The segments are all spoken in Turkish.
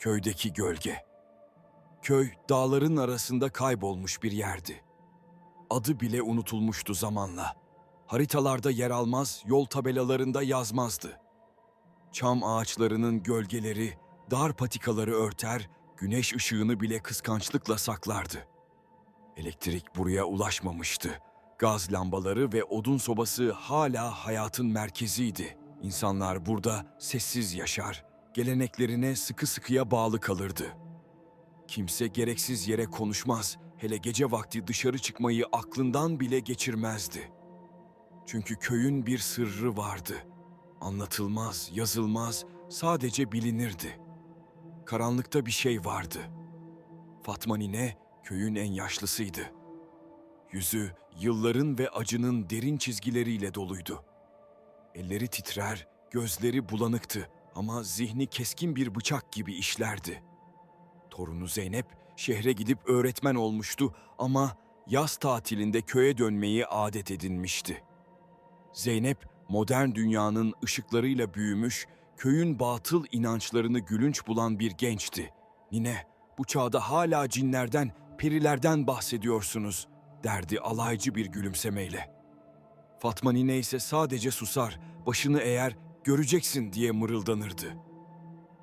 Köydeki gölge. Köy dağların arasında kaybolmuş bir yerdi. Adı bile unutulmuştu zamanla. Haritalarda yer almaz, yol tabelalarında yazmazdı. Çam ağaçlarının gölgeleri, dar patikaları örter, güneş ışığını bile kıskançlıkla saklardı. Elektrik buraya ulaşmamıştı. Gaz lambaları ve odun sobası hala hayatın merkeziydi. İnsanlar burada sessiz yaşar, geleneklerine sıkı sıkıya bağlı kalırdı. Kimse gereksiz yere konuşmaz, hele gece vakti dışarı çıkmayı aklından bile geçirmezdi. Çünkü köyün bir sırrı vardı. Anlatılmaz, yazılmaz, sadece bilinirdi. Karanlıkta bir şey vardı. Fatma nine köyün en yaşlısıydı. Yüzü yılların ve acının derin çizgileriyle doluydu. Elleri titrer, gözleri bulanıktı ama zihni keskin bir bıçak gibi işlerdi. Torunu Zeynep şehre gidip öğretmen olmuştu ama yaz tatilinde köye dönmeyi adet edinmişti. Zeynep modern dünyanın ışıklarıyla büyümüş, köyün batıl inançlarını gülünç bulan bir gençti. Nine, bu çağda hala cinlerden, perilerden bahsediyorsunuz, derdi alaycı bir gülümsemeyle. Fatma nine ise sadece susar, başını eğer göreceksin diye mırıldanırdı.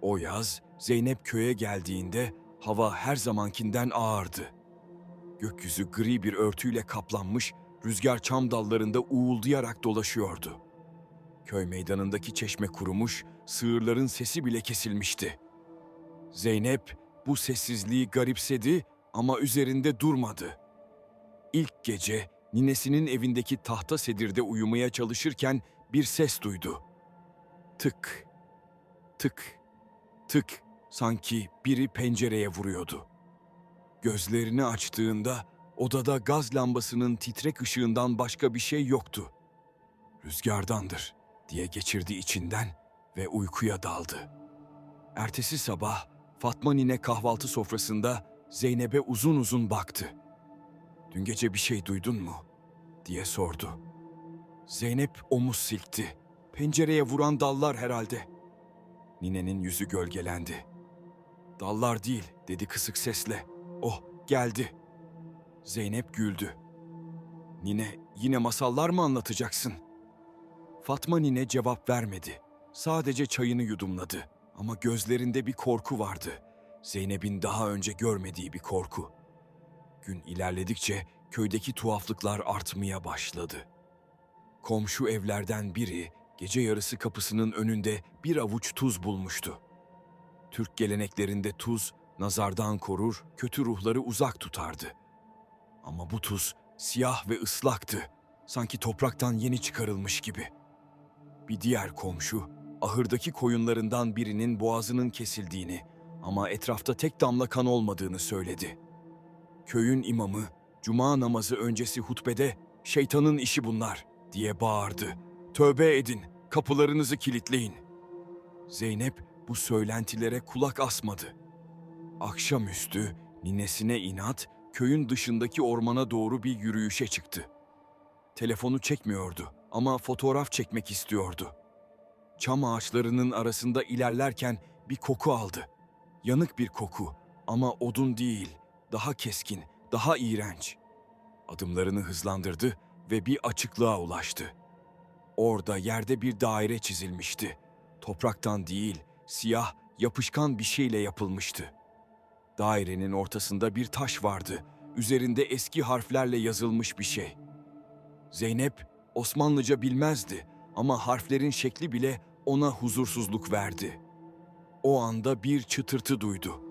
O yaz Zeynep köye geldiğinde hava her zamankinden ağırdı. Gökyüzü gri bir örtüyle kaplanmış, rüzgar çam dallarında uğuldayarak dolaşıyordu. Köy meydanındaki çeşme kurumuş, sığırların sesi bile kesilmişti. Zeynep bu sessizliği garipsedi ama üzerinde durmadı. İlk gece ninesinin evindeki tahta sedirde uyumaya çalışırken bir ses duydu. Tık, tık, tık sanki biri pencereye vuruyordu. Gözlerini açtığında odada gaz lambasının titrek ışığından başka bir şey yoktu. Rüzgardandır diye geçirdi içinden ve uykuya daldı. Ertesi sabah Fatma nine kahvaltı sofrasında Zeynep'e uzun uzun baktı. Dün gece bir şey duydun mu? diye sordu. Zeynep omuz silkti. Pencereye vuran dallar herhalde. Ninenin yüzü gölgelendi. Dallar değil dedi kısık sesle. Oh geldi. Zeynep güldü. Nine yine masallar mı anlatacaksın? Fatma nine cevap vermedi. Sadece çayını yudumladı. Ama gözlerinde bir korku vardı. Zeynep'in daha önce görmediği bir korku. Gün ilerledikçe köydeki tuhaflıklar artmaya başladı. Komşu evlerden biri gece yarısı kapısının önünde bir avuç tuz bulmuştu. Türk geleneklerinde tuz nazardan korur, kötü ruhları uzak tutardı. Ama bu tuz siyah ve ıslaktı. Sanki topraktan yeni çıkarılmış gibi. Bir diğer komşu ahırdaki koyunlarından birinin boğazının kesildiğini ama etrafta tek damla kan olmadığını söyledi. Köyün imamı cuma namazı öncesi hutbede şeytanın işi bunlar diye bağırdı. Tövbe edin, kapılarınızı kilitleyin. Zeynep bu söylentilere kulak asmadı. Akşamüstü ninesine inat köyün dışındaki ormana doğru bir yürüyüşe çıktı. Telefonu çekmiyordu ama fotoğraf çekmek istiyordu. Çam ağaçlarının arasında ilerlerken bir koku aldı. Yanık bir koku ama odun değil, daha keskin, daha iğrenç. Adımlarını hızlandırdı ve bir açıklığa ulaştı. Orada yerde bir daire çizilmişti. Topraktan değil, siyah, yapışkan bir şeyle yapılmıştı. Dairenin ortasında bir taş vardı. Üzerinde eski harflerle yazılmış bir şey. Zeynep Osmanlıca bilmezdi ama harflerin şekli bile ona huzursuzluk verdi. O anda bir çıtırtı duydu.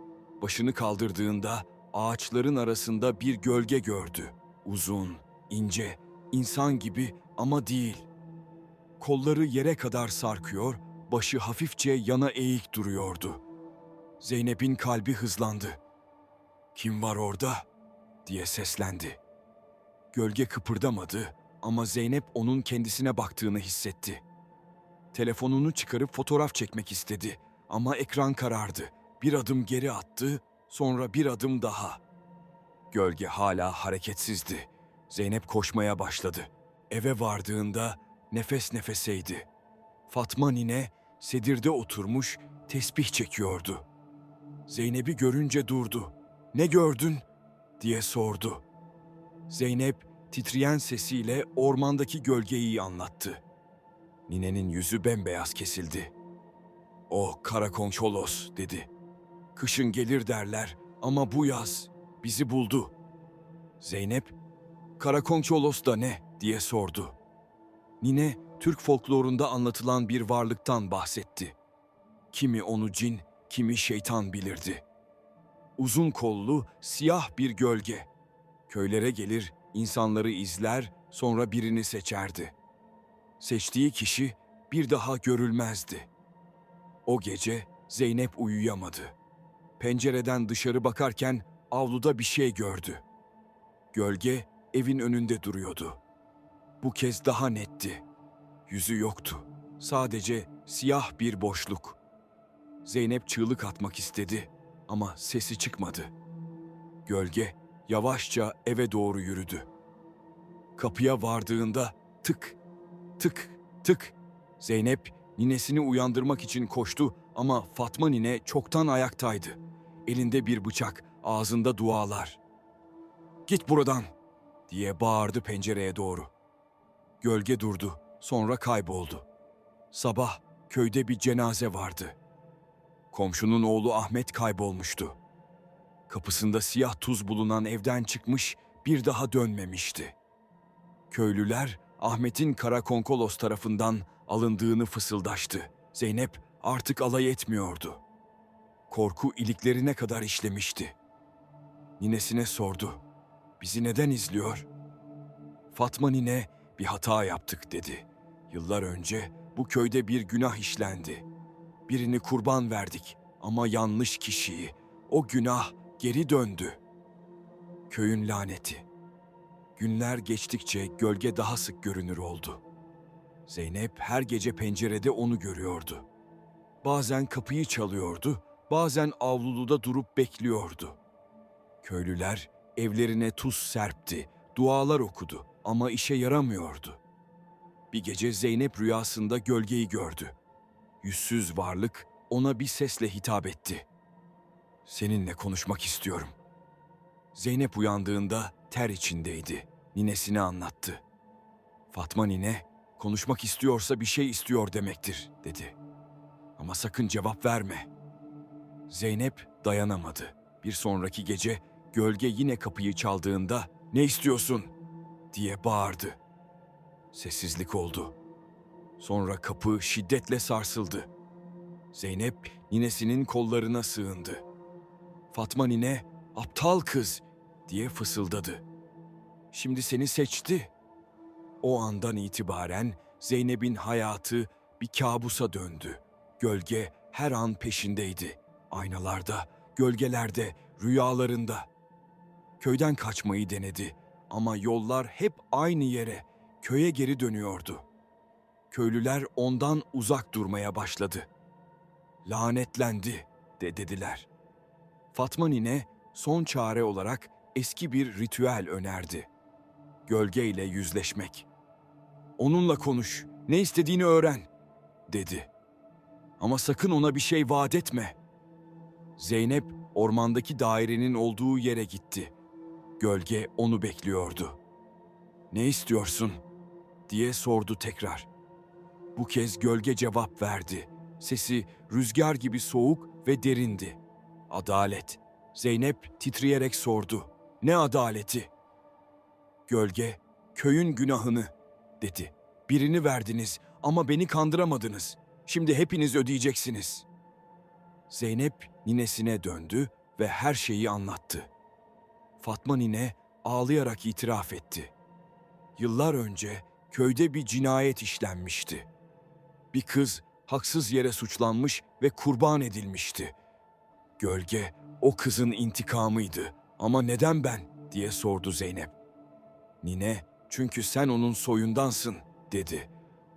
Başını kaldırdığında ağaçların arasında bir gölge gördü. Uzun, ince, insan gibi ama değil. Kolları yere kadar sarkıyor, başı hafifçe yana eğik duruyordu. Zeynep'in kalbi hızlandı. "Kim var orada?" diye seslendi. Gölge kıpırdamadı ama Zeynep onun kendisine baktığını hissetti. Telefonunu çıkarıp fotoğraf çekmek istedi ama ekran karardı. Bir adım geri attı, sonra bir adım daha. Gölge hala hareketsizdi. Zeynep koşmaya başladı. Eve vardığında nefes nefeseydi. Fatma nine sedirde oturmuş tesbih çekiyordu. Zeynep'i görünce durdu. Ne gördün? diye sordu. Zeynep titreyen sesiyle ormandaki gölgeyi anlattı. Ninenin yüzü bembeyaz kesildi. O Karakonçolos dedi. Kışın gelir derler ama bu yaz bizi buldu. Zeynep, Karakonçolos da ne diye sordu. Nine, Türk folklorunda anlatılan bir varlıktan bahsetti. Kimi onu cin, kimi şeytan bilirdi. Uzun kollu, siyah bir gölge. Köylere gelir, insanları izler, sonra birini seçerdi. Seçtiği kişi bir daha görülmezdi. O gece Zeynep uyuyamadı. Pencereden dışarı bakarken avluda bir şey gördü. Gölge evin önünde duruyordu. Bu kez daha netti. Yüzü yoktu. Sadece siyah bir boşluk. Zeynep çığlık atmak istedi ama sesi çıkmadı. Gölge yavaşça eve doğru yürüdü. Kapıya vardığında tık, tık, tık. Zeynep ninesini uyandırmak için koştu ama Fatma nine çoktan ayaktaydı. Elinde bir bıçak, ağzında dualar. Git buradan diye bağırdı pencereye doğru. Gölge durdu, sonra kayboldu. Sabah köyde bir cenaze vardı. Komşunun oğlu Ahmet kaybolmuştu. Kapısında siyah tuz bulunan evden çıkmış, bir daha dönmemişti. Köylüler Ahmet'in Karakonkolos tarafından alındığını fısıldaştı. Zeynep artık alay etmiyordu. Korku iliklerine kadar işlemişti. Ninesine sordu. Bizi neden izliyor? Fatma nine bir hata yaptık dedi. Yıllar önce bu köyde bir günah işlendi. Birini kurban verdik ama yanlış kişiyi. O günah geri döndü. Köyün laneti. Günler geçtikçe gölge daha sık görünür oldu. Zeynep her gece pencerede onu görüyordu. Bazen kapıyı çalıyordu, bazen avluluda durup bekliyordu. Köylüler evlerine tuz serpti, dualar okudu ama işe yaramıyordu. Bir gece Zeynep rüyasında gölgeyi gördü. Yüzsüz varlık ona bir sesle hitap etti. Seninle konuşmak istiyorum. Zeynep uyandığında ter içindeydi. Ninesine anlattı. Fatma nine, konuşmak istiyorsa bir şey istiyor demektir, dedi. Ama sakın cevap verme. Zeynep dayanamadı. Bir sonraki gece gölge yine kapıyı çaldığında ne istiyorsun diye bağırdı. Sessizlik oldu. Sonra kapı şiddetle sarsıldı. Zeynep ninesinin kollarına sığındı. Fatma nine aptal kız diye fısıldadı. Şimdi seni seçti. O andan itibaren Zeynep'in hayatı bir kabusa döndü. Gölge her an peşindeydi. Aynalarda, gölgelerde, rüyalarında. Köyden kaçmayı denedi ama yollar hep aynı yere, köye geri dönüyordu. Köylüler ondan uzak durmaya başladı. Lanetlendi de dediler. Fatma nine son çare olarak eski bir ritüel önerdi. Gölge ile yüzleşmek. Onunla konuş, ne istediğini öğren, dedi. Ama sakın ona bir şey vaat etme. Zeynep ormandaki dairenin olduğu yere gitti. Gölge onu bekliyordu. Ne istiyorsun? diye sordu tekrar. Bu kez gölge cevap verdi. Sesi rüzgar gibi soğuk ve derindi. Adalet. Zeynep titreyerek sordu. Ne adaleti? Gölge, köyün günahını dedi. Birini verdiniz ama beni kandıramadınız. Şimdi hepiniz ödeyeceksiniz. Zeynep ninesine döndü ve her şeyi anlattı. Fatma nine ağlayarak itiraf etti. Yıllar önce köyde bir cinayet işlenmişti. Bir kız haksız yere suçlanmış ve kurban edilmişti. Gölge o kızın intikamıydı ama neden ben diye sordu Zeynep. Nine çünkü sen onun soyundansın dedi.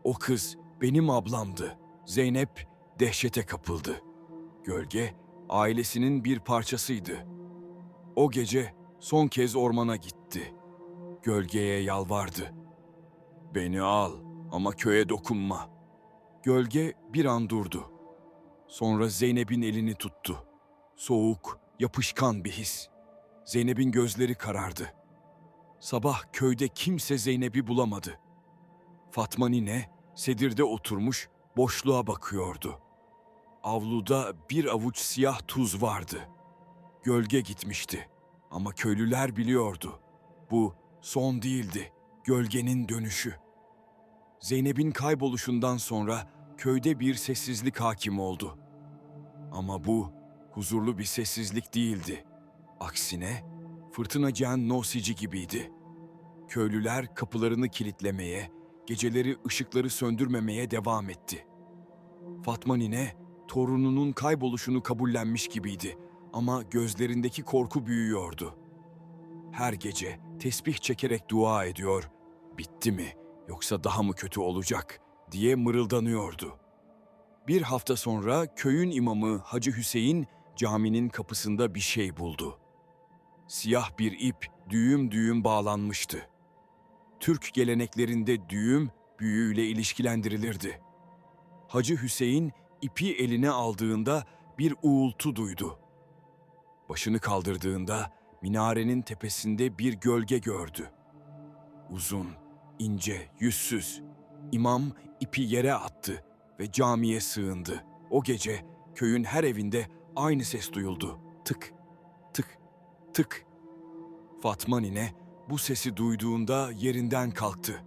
O kız benim ablamdı. Zeynep dehşete kapıldı. Gölge ailesinin bir parçasıydı. O gece son kez ormana gitti. Gölgeye yalvardı. Beni al ama köye dokunma. Gölge bir an durdu. Sonra Zeynep'in elini tuttu. Soğuk, yapışkan bir his. Zeynep'in gözleri karardı. Sabah köyde kimse Zeynep'i bulamadı. Fatma nine sedirde oturmuş boşluğa bakıyordu. Avluda bir avuç siyah tuz vardı. Gölge gitmişti ama köylüler biliyordu. Bu son değildi, gölgenin dönüşü. Zeynep'in kayboluşundan sonra köyde bir sessizlik hakim oldu. Ama bu huzurlu bir sessizlik değildi. Aksine fırtına Cihan Nosici gibiydi. Köylüler kapılarını kilitlemeye, geceleri ışıkları söndürmemeye devam etti. Fatma nine torununun kayboluşunu kabullenmiş gibiydi ama gözlerindeki korku büyüyordu. Her gece tesbih çekerek dua ediyor, bitti mi yoksa daha mı kötü olacak diye mırıldanıyordu. Bir hafta sonra köyün imamı Hacı Hüseyin caminin kapısında bir şey buldu. Siyah bir ip düğüm düğüm bağlanmıştı. Türk geleneklerinde düğüm büyüyle ilişkilendirilirdi. Hacı Hüseyin ipi eline aldığında bir uğultu duydu. Başını kaldırdığında minarenin tepesinde bir gölge gördü. Uzun, ince, yüzsüz. İmam ipi yere attı ve camiye sığındı. O gece köyün her evinde aynı ses duyuldu. Tık, tık, tık. Fatma nine bu sesi duyduğunda yerinden kalktı.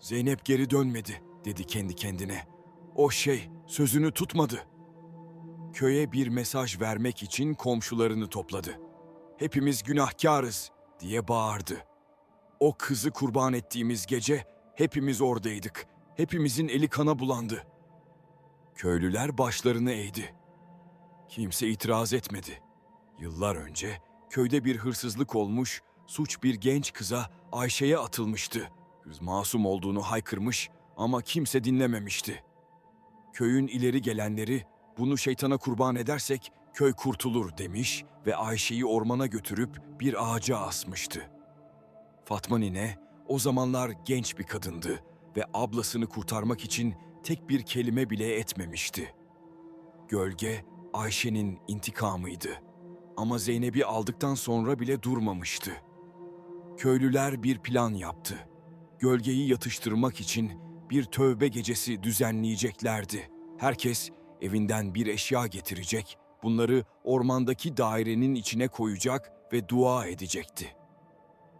Zeynep geri dönmedi dedi kendi kendine. O şey sözünü tutmadı. Köye bir mesaj vermek için komşularını topladı. Hepimiz günahkarız diye bağırdı. O kızı kurban ettiğimiz gece hepimiz oradaydık. Hepimizin eli kana bulandı. Köylüler başlarını eğdi. Kimse itiraz etmedi. Yıllar önce köyde bir hırsızlık olmuş, suç bir genç kıza Ayşe'ye atılmıştı. Kız masum olduğunu haykırmış ama kimse dinlememişti. Köyün ileri gelenleri bunu şeytana kurban edersek köy kurtulur demiş ve Ayşe'yi ormana götürüp bir ağaca asmıştı. Fatma nine o zamanlar genç bir kadındı ve ablasını kurtarmak için tek bir kelime bile etmemişti. Gölge Ayşe'nin intikamıydı. Ama Zeynep'i aldıktan sonra bile durmamıştı. Köylüler bir plan yaptı. Gölgeyi yatıştırmak için bir tövbe gecesi düzenleyeceklerdi. Herkes evinden bir eşya getirecek, bunları ormandaki dairenin içine koyacak ve dua edecekti.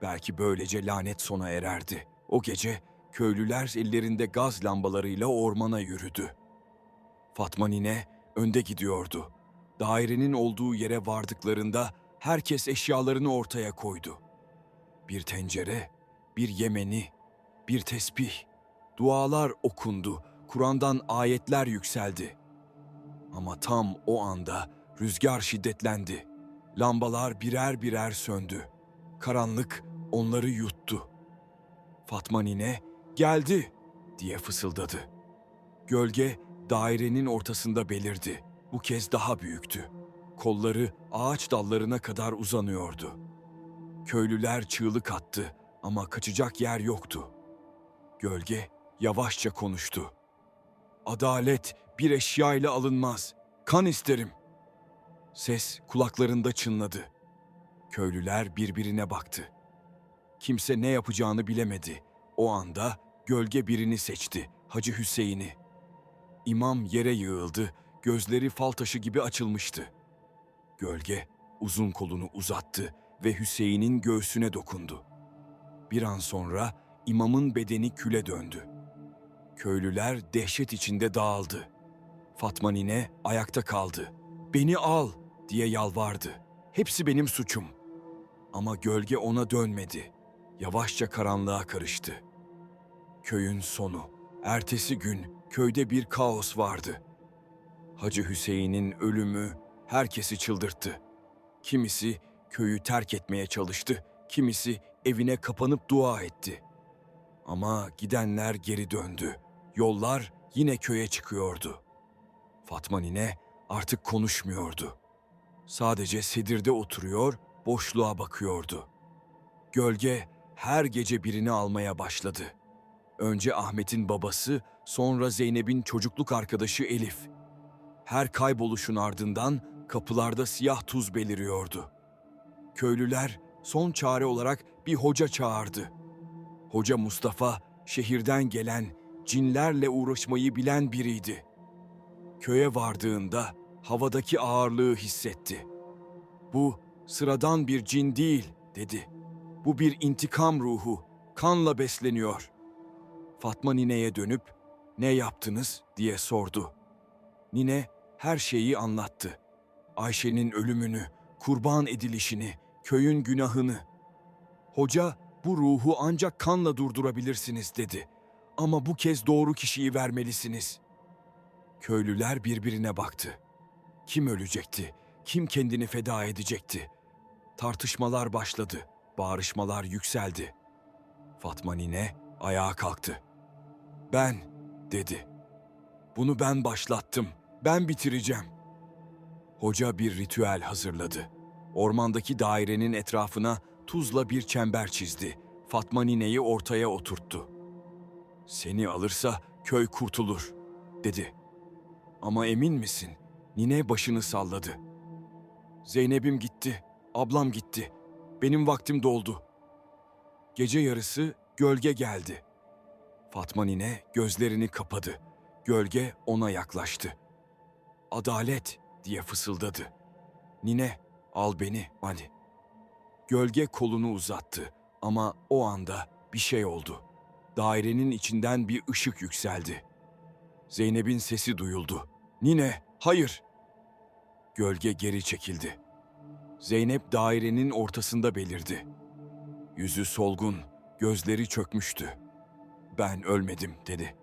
Belki böylece lanet sona ererdi. O gece köylüler ellerinde gaz lambalarıyla ormana yürüdü. Fatma nine önde gidiyordu. Dairenin olduğu yere vardıklarında herkes eşyalarını ortaya koydu. Bir tencere, bir yemeni, bir tesbih, dualar okundu, Kur'an'dan ayetler yükseldi. Ama tam o anda rüzgar şiddetlendi. Lambalar birer birer söndü. Karanlık onları yuttu. Fatma nine geldi diye fısıldadı. Gölge dairenin ortasında belirdi. Bu kez daha büyüktü. Kolları ağaç dallarına kadar uzanıyordu. Köylüler çığlık attı ama kaçacak yer yoktu. Gölge yavaşça konuştu. Adalet bir eşya ile alınmaz. Kan isterim. Ses kulaklarında çınladı. Köylüler birbirine baktı. Kimse ne yapacağını bilemedi. O anda gölge birini seçti, Hacı Hüseyin'i. İmam yere yığıldı, gözleri fal taşı gibi açılmıştı. Gölge uzun kolunu uzattı ve Hüseyin'in göğsüne dokundu. Bir an sonra imamın bedeni küle döndü. Köylüler dehşet içinde dağıldı. Fatma nine ayakta kaldı. Beni al diye yalvardı. Hepsi benim suçum. Ama gölge ona dönmedi. Yavaşça karanlığa karıştı. Köyün sonu. Ertesi gün köyde bir kaos vardı. Hacı Hüseyin'in ölümü herkesi çıldırttı. Kimisi köyü terk etmeye çalıştı, kimisi evine kapanıp dua etti. Ama gidenler geri döndü. Yollar yine köye çıkıyordu. Fatma nine artık konuşmuyordu. Sadece sedirde oturuyor, boşluğa bakıyordu. Gölge her gece birini almaya başladı. Önce Ahmet'in babası, sonra Zeynep'in çocukluk arkadaşı Elif. Her kayboluşun ardından Kapılarda siyah tuz beliriyordu. Köylüler son çare olarak bir hoca çağırdı. Hoca Mustafa şehirden gelen cinlerle uğraşmayı bilen biriydi. Köye vardığında havadaki ağırlığı hissetti. Bu sıradan bir cin değil dedi. Bu bir intikam ruhu, kanla besleniyor. Fatma nineye dönüp ne yaptınız diye sordu. Nine her şeyi anlattı. Ayşe'nin ölümünü, kurban edilişini, köyün günahını. Hoca bu ruhu ancak kanla durdurabilirsiniz dedi. Ama bu kez doğru kişiyi vermelisiniz. Köylüler birbirine baktı. Kim ölecekti? Kim kendini feda edecekti? Tartışmalar başladı. Bağrışmalar yükseldi. Fatma nine ayağa kalktı. Ben, dedi. Bunu ben başlattım. Ben bitireceğim. Hoca bir ritüel hazırladı. Ormandaki dairenin etrafına tuzla bir çember çizdi. Fatma nineyi ortaya oturttu. Seni alırsa köy kurtulur, dedi. Ama emin misin? Nine başını salladı. Zeynep'im gitti, ablam gitti. Benim vaktim doldu. Gece yarısı gölge geldi. Fatma nine gözlerini kapadı. Gölge ona yaklaştı. Adalet diye fısıldadı. Nine al beni hadi. Gölge kolunu uzattı ama o anda bir şey oldu. Dairenin içinden bir ışık yükseldi. Zeynep'in sesi duyuldu. Nine, hayır. Gölge geri çekildi. Zeynep dairenin ortasında belirdi. Yüzü solgun, gözleri çökmüştü. Ben ölmedim dedi.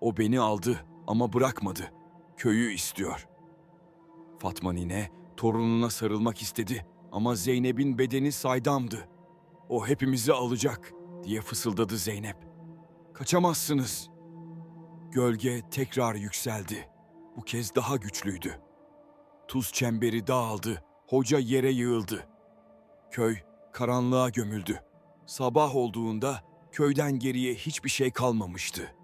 O beni aldı ama bırakmadı. Köyü istiyor. Fatma nine torununa sarılmak istedi ama Zeynep'in bedeni saydamdı. O hepimizi alacak diye fısıldadı Zeynep. Kaçamazsınız. Gölge tekrar yükseldi. Bu kez daha güçlüydü. Tuz çemberi dağıldı, hoca yere yığıldı. Köy karanlığa gömüldü. Sabah olduğunda köyden geriye hiçbir şey kalmamıştı.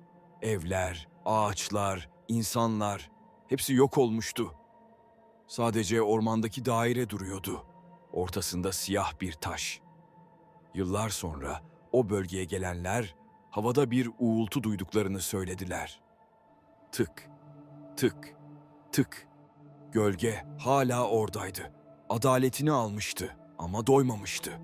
Evler, ağaçlar, insanlar hepsi yok olmuştu. Sadece ormandaki daire duruyordu. Ortasında siyah bir taş. Yıllar sonra o bölgeye gelenler havada bir uğultu duyduklarını söylediler. Tık, tık, tık. Gölge hala oradaydı. Adaletini almıştı ama doymamıştı.